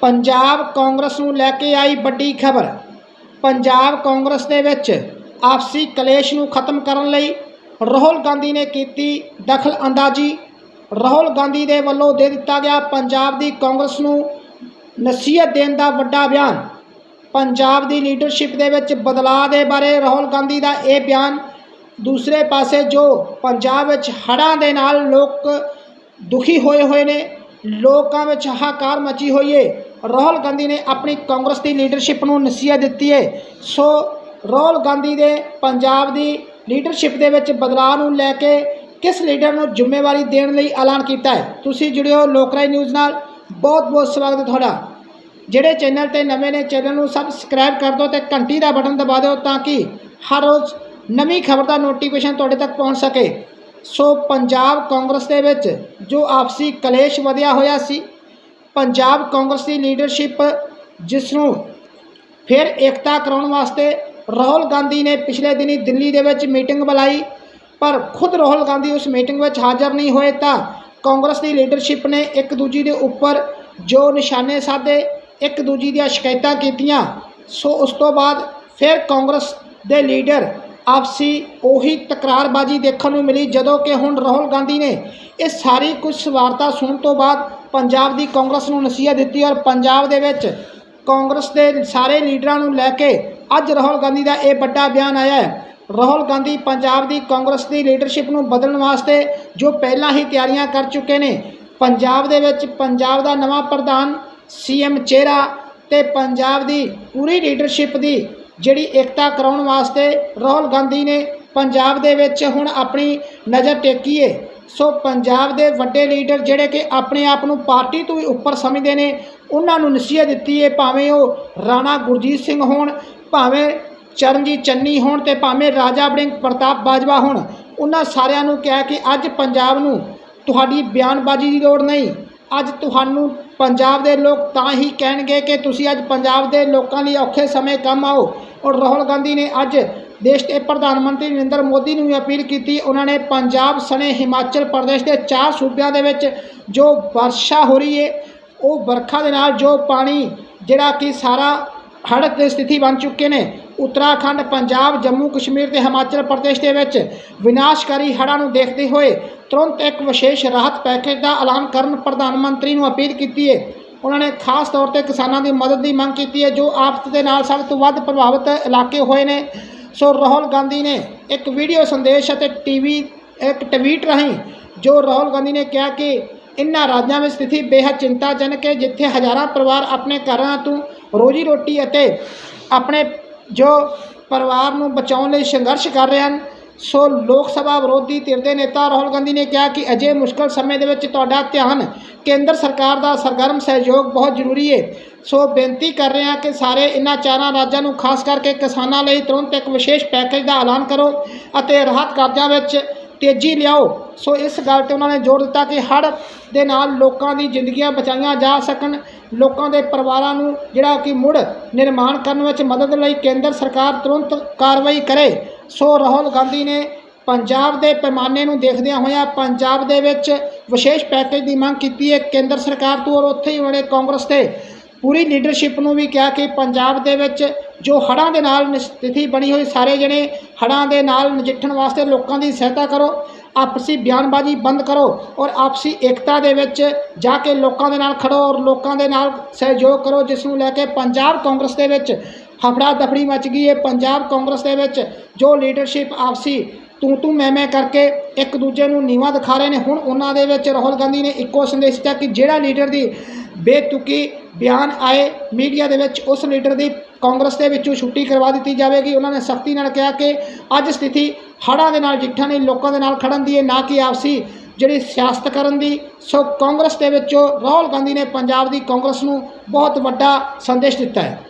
ਪੰਜਾਬ ਕਾਂਗਰਸ ਨੂੰ ਲੈ ਕੇ ਆਈ ਵੱਡੀ ਖਬਰ। ਪੰਜਾਬ ਕਾਂਗਰਸ ਦੇ ਵਿੱਚ ਆਪਸੀ ਕਲੇਸ਼ ਨੂੰ ਖਤਮ ਕਰਨ ਲਈ ਰਾਹੁਲ ਗਾਂਧੀ ਨੇ ਕੀਤੀ ਦਖਲ ਅੰਦਾਜ਼ੀ। ਰਾਹੁਲ ਗਾਂਧੀ ਦੇ ਵੱਲੋਂ ਦੇ ਦਿੱਤਾ ਗਿਆ ਪੰਜਾਬ ਦੀ ਕਾਂਗਰਸ ਨੂੰ ਨਸੀਹਤ ਦੇਣ ਦਾ ਵੱਡਾ ਬਿਆਨ। ਪੰਜਾਬ ਦੀ ਲੀਡਰਸ਼ਿਪ ਦੇ ਵਿੱਚ ਬਦਲਾਅ ਦੇ ਬਾਰੇ ਰਾਹੁਲ ਗਾਂਧੀ ਦਾ ਇਹ ਬਿਆਨ ਦੂਸਰੇ ਪਾਸੇ ਜੋ ਪੰਜਾਬ ਵਿੱਚ ਹੜ੍ਹਾਂ ਦੇ ਨਾਲ ਲੋਕ ਦੁਖੀ ਹੋਏ ਹੋਏ ਨੇ, ਲੋਕਾਂ ਵਿੱਚ ਹਾਹਾਕਾਰ ਮਚੀ ਹੋਈ ਏ। ਰਾਹੁਲ ਗਾਂਧੀ ਨੇ ਆਪਣੀ ਕਾਂਗਰਸ ਦੀ ਲੀਡਰਸ਼ਿਪ ਨੂੰ ਨਸੀਹਤ ਦਿੱਤੀ ਹੈ। ਸੋ ਰਾਹੁਲ ਗਾਂਧੀ ਦੇ ਪੰਜਾਬ ਦੀ ਲੀਡਰਸ਼ਿਪ ਦੇ ਵਿੱਚ ਬਦਲਾਅ ਨੂੰ ਲੈ ਕੇ ਕਿਸ ਲੀਡਰ ਨੂੰ ਜ਼ਿੰਮੇਵਾਰੀ ਦੇਣ ਲਈ ਐਲਾਨ ਕੀਤਾ ਹੈ? ਤੁਸੀਂ ਜੁੜਿਓ ਲੋਕਰਾਈ ਨਿਊਜ਼ ਨਾਲ। ਬਹੁਤ ਬਹੁਤ ਸਵਾਗਤ ਹੈ ਤੁਹਾਡਾ। ਜਿਹੜੇ ਚੈਨਲ ਤੇ ਨਵੇਂ ਨੇ, ਚੈਨਲ ਨੂੰ ਸਬਸਕ੍ਰਾਈਬ ਕਰ ਦਿਓ ਤੇ ਘੰਟੀ ਦਾ ਬਟਨ ਦਬਾ ਦਿਓ ਤਾਂ ਕਿ ਹਰ ਰੋਜ਼ ਨਵੀਂ ਖਬਰ ਦਾ ਨੋਟੀਫਿਕੇਸ਼ਨ ਤੁਹਾਡੇ ਤੱਕ ਪਹੁੰਚ ਸਕੇ। ਸੋ ਪੰਜਾਬ ਕਾਂਗਰਸ ਦੇ ਵਿੱਚ ਜੋ ਆਪਸੀ ਕਲੇਸ਼ ਵਧਿਆ ਹੋਇਆ ਸੀ ਪੰਜਾਬ ਕਾਂਗਰਸ ਦੀ ਲੀਡਰਸ਼ਿਪ, ਜਿਸ ਨੂੰ ਫਿਰ ਏਕਤਾ ਕਰਾਉਣ ਵਾਸਤੇ ਰਾਹੁਲ ਗਾਂਧੀ ਨੇ ਪਿਛਲੇ ਦਿਨੀ ਦਿੱਲੀ ਦੇ ਵਿੱਚ ਮੀਟਿੰਗ ਬੁਲਾਈ, ਪਰ ਖੁਦ ਰਾਹੁਲ ਗਾਂਧੀ ਉਸ ਮੀਟਿੰਗ ਵਿੱਚ ਹਾਜ਼ਰ ਨਹੀਂ ਹੋਏ ਤਾਂ ਕਾਂਗਰਸ ਦੀ ਲੀਡਰਸ਼ਿਪ ਨੇ ਇੱਕ ਦੂਜੀ ਦੇ ਉੱਪਰ ਜੋ ਨਿਸ਼ਾਨੇ ਸਾਧੇ, ਇੱਕ ਦੂਜੀ ਦੀਆਂ ਸ਼ਿਕਾਇਤਾਂ ਕੀਤੀਆਂ। ਸੋ ਉਸ ਤੋਂ ਬਾਅਦ ਫਿਰ ਕਾਂਗਰਸ ਦੇ ਲੀਡਰ ਆਪਸੀ ਉਹੀ ਤਕਰਾਰਬਾਜ਼ੀ ਦੇਖਣ ਨੂੰ ਮਿਲੀ ਜਦੋਂ ਕਿ ਹੁਣ ਰਾਹੁਲ ਗਾਂਧੀ ਨੇ ਇਹ ਸਾਰੀ ਕੁਝ ਸਵਾਰਤਾ ਸੁਣਨ ਤੋਂ ਬਾਅਦ ਪੰਜਾਬ ਦੀ ਕਾਂਗਰਸ ਨੂੰ ਨਸੀਹਤ ਦਿੱਤੀ ਔਰ ਪੰਜਾਬ ਦੇ ਵਿੱਚ ਕਾਂਗਰਸ ਦੇ ਸਾਰੇ ਲੀਡਰਾਂ ਨੂੰ ਲੈ ਕੇ ਅੱਜ ਰਾਹੁਲ ਗਾਂਧੀ ਦਾ ਇਹ ਵੱਡਾ ਬਿਆਨ ਆਇਆ ਹੈ। ਰਾਹੁਲ ਗਾਂਧੀ ਪੰਜਾਬ ਦੀ ਕਾਂਗਰਸ ਦੀ ਲੀਡਰਸ਼ਿਪ ਨੂੰ ਬਦਲਣ ਵਾਸਤੇ ਜੋ ਪਹਿਲਾਂ ਹੀ ਤਿਆਰੀਆਂ ਕਰ ਚੁੱਕੇ ਨੇ, ਪੰਜਾਬ ਦੇ ਵਿੱਚ ਪੰਜਾਬ ਦਾ ਨਵਾਂ ਪ੍ਰਧਾਨ, ਸੀਐਮ ਚਿਹਰਾ ਤੇ ਪੰਜਾਬ ਦੀ ਪੂਰੀ ਲੀਡਰਸ਼ਿਪ ਦੀ ਜਿਹੜੀ ਏਕਤਾ ਕਰਾਉਣ ਵਾਸਤੇ ਰਾਹੁਲ ਗਾਂਧੀ ਨੇ ਪੰਜਾਬ ਦੇ ਵਿੱਚ ਹੁਣ ਆਪਣੀ ਨਜ਼ਰ ਟੇਕੀ ਏ ਸੋ ਪੰਜਾਬ ਦੇ ਵੱਡੇ ਲੀਡਰ ਜਿਹੜੇ ਕਿ ਆਪਣੇ ਆਪ ਨੂੰ ਪਾਰਟੀ ਤੋਂ ਵੀ ਉੱਪਰ ਸਮਝਦੇ ਨੇ, ਉਹਨਾਂ ਨੂੰ ਨਸੀਹਤ ਦਿੱਤੀ ਹੈ ਭਾਵੇਂ ਉਹ ਰਾਣਾ ਗੁਰਜੀਤ ਸਿੰਘ ਹੋਣ, ਭਾਵੇਂ ਚਰਨਜੀਤ ਚੰਨੀ ਹੋਣ ਤੇ ਭਾਵੇਂ ਰਾਜਾ ਬੜਿੰਗ ਪ੍ਰਤਾਪ ਬਾਜਵਾ ਹੋਣ, ਉਹਨਾਂ ਸਾਰਿਆਂ ਨੂੰ ਕਿਹਾ ਕਿ ਅੱਜ ਪੰਜਾਬ ਨੂੰ ਤੁਹਾਡੀ ਬਿਆਨਬਾਜ਼ੀ ਦੀ ਲੋੜ ਨਹੀਂ। ਅੱਜ ਤੁਹਾਨੂੰ ਪੰਜਾਬ ਦੇ ਲੋਕ ਤਾਂ ਹੀ ਕਹਿਣਗੇ ਕਿ ਤੁਸੀਂ ਅੱਜ ਪੰਜਾਬ ਦੇ ਲੋਕਾਂ ਲਈ ਔਖੇ ਸਮੇਂ ਕੰਮ ਆਓ। ਔਰ ਰਾਹੁਲ ਗਾਂਧੀ ਨੇ ਅੱਜ ਦੇਸ਼ ਦੇ ਪ੍ਰਧਾਨ ਮੰਤਰੀ ਨਰਿੰਦਰ ਮੋਦੀ ਨੂੰ ਵੀ ਅਪੀਲ ਕੀਤੀ। ਉਹਨਾਂ ਨੇ ਪੰਜਾਬ ਸਣੇ ਹਿਮਾਚਲ ਪ੍ਰਦੇਸ਼ ਦੇ ਚਾਰ ਸੂਬਿਆਂ ਦੇ ਵਿੱਚ ਜੋ ਵਰਸ਼ਾ ਹੋ ਰਹੀ ਹੈ ਉਹ ਵਰਖਾ ਦੇ ਨਾਲ ਜੋ ਪਾਣੀ ਜਿਹੜਾ ਕਿ ਸਾਰਾ ਹੜ੍ਹ ਦੀ ਸਥਿਤੀ ਬਣ ਚੁੱਕੇ ਨੇ ਉੱਤਰਾਖੰਡ, ਪੰਜਾਬ, ਜੰਮੂ, ਕਸ਼ਮੀਰ ਤੇ ਹਿਮਾਚਲ ਪ੍ਰਦੇਸ਼ ਦੇ ਵਿੱਚ ਵਿਨਾਸ਼ਕਾਰੀ ਹੜ੍ਹਾਂ ਨੂੰ ਦੇਖਦੇ ਹੋਏ ਤੁਰੰਤ ਇੱਕ ਵਿਸ਼ੇਸ਼ ਰਾਹਤ ਪੈਕੇਜ ਦਾ ਐਲਾਨ ਕਰਨ ਪ੍ਰਧਾਨ ਮੰਤਰੀ ਨੂੰ ਅਪੀਲ ਕੀਤੀ ਹੈ। ਉਹਨਾਂ ਨੇ ਖਾਸ ਤੌਰ ਤੇ ਕਿਸਾਨਾਂ ਦੀ ਮਦਦ ਦੀ ਮੰਗ ਕੀਤੀ ਹੈ, ਜੋ ਆਫਤ ਦੇ ਨਾਲ ਸਭ ਤੋਂ ਵੱਧ ਪ੍ਰਭਾਵਿਤ ਇਲਾਕੇ ਹੋਏ ਨੇ। ਸੋ ਰਾਹੁਲ ਗਾਂਧੀ ਨੇ ਇੱਕ ਵੀਡੀਓ ਸੰਦੇਸ਼ ਅਤੇ ਟੀਵੀ, ਇੱਕ ਟਵੀਟ ਰਾਹੀਂ ਜੋ ਰਾਹੁਲ ਗਾਂਧੀ ਨੇ ਕਿਹਾ ਕਿ ਇਨ੍ਹਾਂ ਰਾਜਾਂ ਵਿੱਚ ਸਥਿਤੀ ਬੇहद ਚਿੰਤਾਜਨਕ ਹੈ, ਜਿੱਥੇ ਹਜ਼ਾਰਾਂ ਪਰਿਵਾਰ ਆਪਣੇ ਘਰਾਂ ਤੋਂ ਰੋਜੀ ਰੋਟੀ ਅਤੇ ਆਪਣੇ ਜੋ ਪਰਿਵਾਰ ਨੂੰ ਬਚਾਉਣ ਲਈ ਸੰਘਰਸ਼ ਕਰ ਰਹੇ ਹਨ, ਸੋ ਲੋਕ ਸਭਾ ਵਿਰੋਧੀ ਧਿਰ ਦੇ ਨੇਤਾ ਰਾਹੁਲ ਗਾਂਧੀ ਨੇ ਕਿਹਾ ਕਿ ਅਜੇ ਮੁਸ਼ਕਲ ਸਮੇਂ ਦੇ ਵਿੱਚ ਤੁਹਾਡਾ ਧਿਆਨ ਕੇਂਦਰ ਸਰਕਾਰ ਦਾ ਸਰਗਰਮ ਸਹਿਯੋਗ ਬਹੁਤ ਜ਼ਰੂਰੀ ਹੈ ਸੋ ਬੇਨਤੀ ਕਰ ਰਹੇ ਹਾਂ ਕਿ ਸਾਰੇ ਇਹਨਾਂ ਚਾਰਾਂ ਰਾਜਾਂ ਨੂੰ ਖਾਸ ਕਰਕੇ ਕਿਸਾਨਾਂ ਲਈ ਤੁਰੰਤ ਇੱਕ ਵਿਸ਼ੇਸ਼ ਪੈਕੇਜ ਦਾ ਐਲਾਨ ਕਰੋ ਅਤੇ ਰਾਹਤ ਕਾਰਜਾਂ ਵਿੱਚ ਤੇਜ਼ੀ ਲਿਆਓ। ਸੋ ਇਸ ਗੱਲ ਤੇ ਉਹਨਾਂ ਨੇ ਜ਼ੋਰ ਦਿੱਤਾ ਕਿ ਹੜ੍ਹ ਦੇ ਨਾਲ ਲੋਕਾਂ ਦੀ ਜ਼ਿੰਦਗੀਆਂ ਬਚਾਈਆਂ ਜਾ ਸਕਣ। ਲੋਕਾਂ ਦੇ ਪਰਿਵਾਰਾਂ ਨੂੰ ਜਿਹੜਾ ਕਿ ਮੁੜ ਨਿਰਮਾਣ ਕਰਨ ਵਿੱਚ ਮਦਦ ਲਈ ਕੇਂਦਰ ਸਰਕਾਰ ਤੁਰੰਤ ਕਾਰਵਾਈ ਕਰੇ। ਸੋ ਰਾਹੁਲ ਗਾਂਧੀ ਨੇ ਪੰਜਾਬ ਦੇ ਪੈਮਾਨੇ ਨੂੰ ਦੇਖਦਿਆਂ ਹੋਇਆਂ ਪੰਜਾਬ ਦੇ ਵਿੱਚ ਵਿਸ਼ੇਸ਼ ਪੈਕੇਜ ਦੀ ਮੰਗ ਕੀਤੀ ਹੈ। ਕੇਂਦਰ ਸਰਕਾਰ ਤੋਂ ਔਰ ਉੱਥੇ ਹੀ ਉਹਨੇ ਕਾਂਗਰਸ ਤੇ ਪੂਰੀ ਲੀਡਰਸ਼ਿਪ ਨੂੰ ਵੀ ਕਿਹਾ ਕਿ ਪੰਜਾਬ ਦੇ ਵਿੱਚ ਜੋ ਹੜ੍ਹਾਂ ਦੇ ਨਾਲ ਨ- ਸਥਿਤੀ ਬਣੀ ਹੋਈ, ਸਾਰੇ ਜਣੇ ਹੜ੍ਹਾਂ ਦੇ ਨਾਲ ਨਜਿੱਠਣ ਵਾਸਤੇ ਲੋਕਾਂ ਦੀ ਸਹਾਇਤਾ ਕਰੋ। ਆਪਸੀ ਬਿਆਨਬਾਜ਼ੀ ਬੰਦ ਕਰੋ ਔਰ ਆਪਸੀ ਏਕਤਾ ਦੇ ਵਿੱਚ ਜਾ ਕੇ ਲੋਕਾਂ ਦੇ ਨਾਲ ਖੜੋ ਔਰ ਲੋਕਾਂ ਦੇ ਨਾਲ ਸਹਿਯੋਗ ਕਰੋ, ਜਿਸ ਨੂੰ ਲੈ ਕੇ ਪੰਜਾਬ ਕਾਂਗਰਸ ਦੇ ਵਿੱਚ ਹਫੜਾ ਦਫੜੀ ਮਚ ਗਈ ਹੈ। ਪੰਜਾਬ ਕਾਂਗਰਸ ਦੇ ਵਿੱਚ ਜੋ ਲੀਡਰਸ਼ਿਪ ਆਪਸੀ ਤੂੰ ਤੂੰ ਮੈਂ ਮੈਂ ਕਰਕੇ ਇੱਕ ਦੂਜੇ ਨੂੰ ਨੀਵਾ ਦਿਖਾ ਰਹੇ ਨੇ। ਹੁਣ ਉਹਨਾਂ ਦੇ ਵਿੱਚ ਰਾਹੁਲ ਗਾਂਧੀ ਨੇ ਇੱਕੋ ਸੰਦੇਸ਼ ਦਿੱਤਾ ਕਿ ਜਿਹੜਾ ਲੀਡਰ ਦੀ ਬੇਤੁਕੀ ਬਿਆਨ ਆਏ ਮੀਡੀਆ ਦੇ ਵਿੱਚ, ਉਸ ਲੀਡਰ ਦੀ ਕਾਂਗਰਸ ਦੇ ਵਿੱਚੋਂ ਛੁੱਟੀ ਕਰਵਾ ਦਿੱਤੀ ਜਾਵੇਗੀ। ਉਹਨਾਂ ਨੇ ਸਖਤੀ ਨਾਲ ਕਿਹਾ ਕਿ ਅੱਜ ਸਥਿਤੀ ਹੜ੍ਹਾਂ ਦੇ ਨਾਲ ਜਿੱਠਣ ਲਈ ਲੋਕਾਂ ਦੇ ਨਾਲ ਖੜਨ ਦੀ ਹੈ ਨਾ ਕਿ ਆਪਸੀ ਜਿਹੜੀ ਸਿਆਸਤ ਕਰਨ ਦੀ, ਸੋ ਕਾਂਗਰਸ ਦੇ ਵਿੱਚੋਂ ਰਾਹੁਲ ਗਾਂਧੀ ਨੇ ਪੰਜਾਬ ਦੀ ਕਾਂਗਰਸ ਨੂੰ ਬਹੁਤ ਵੱਡਾ ਸੰਦੇਸ਼ ਦਿੱਤਾ ਹੈ।